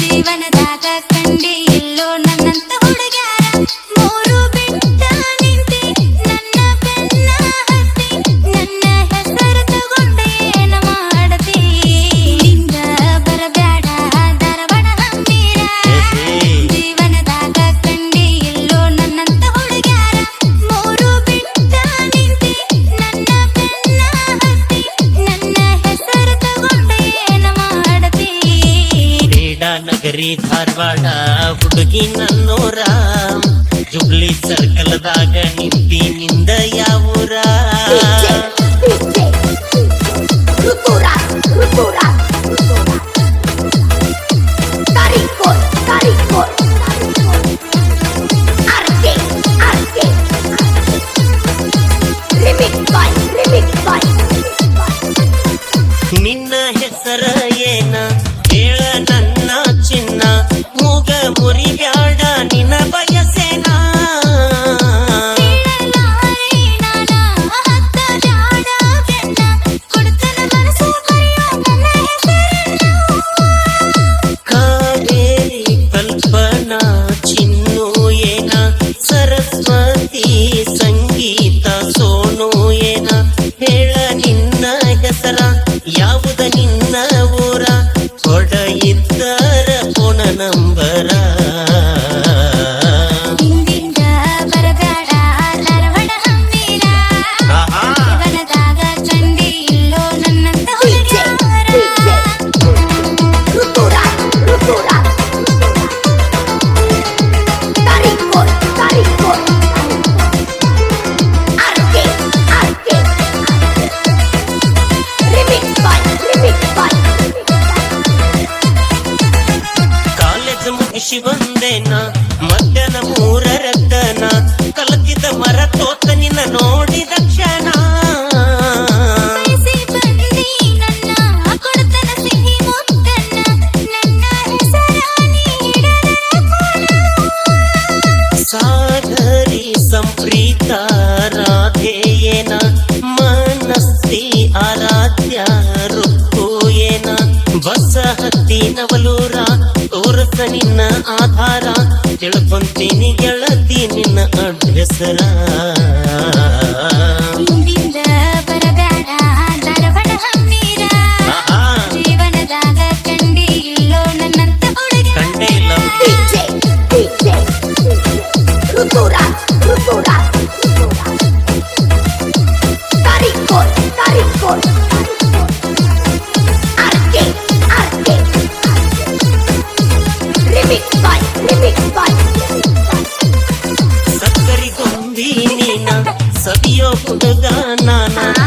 ಜೀವನದ ನಗರಿ ಧಾರವಾಡ ಹುಡುಗಿ ನನ್ನೋರ ಜುಬ್ಲಿ ಸರ್ಕಲ್ದಾಗ ನಿಂತೀನಿ. ಅಕ್ಕನ ಮೂರ ರತ್ನ, ಕಲಕಿದ ಮರ ತೋತ ನಿನ್ನ ನೋಡಿದ ಕ್ಷಣ. ಸಾಗರಿ ಸಂಪ್ರೀತ ರಾಧೆಯೇನ ಮನಸ್ತಿ ಆರಾಧ್ಯ ರುಕ್ಕುಯೇನ ಬಸ ಹತ್ತಿ ನವಲೂರ ತೋರಸ ನಿನ್ನ Rittura, rittura, rittura. Caricol. sabía dónde ganar.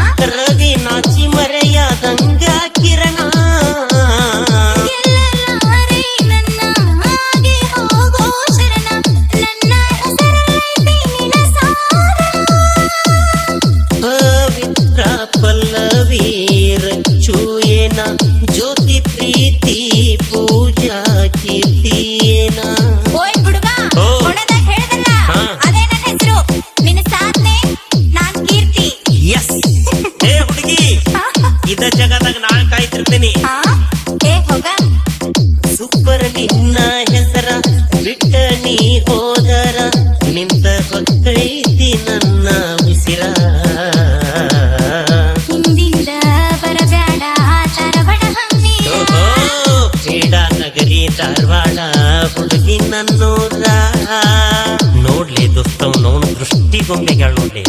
ನೋಡ್ಲಿ ದುಸ್ತವ್ ನೋಡು ದೃಷ್ಟಿಗೊಂಬೆಗಳು ನೋಡಿ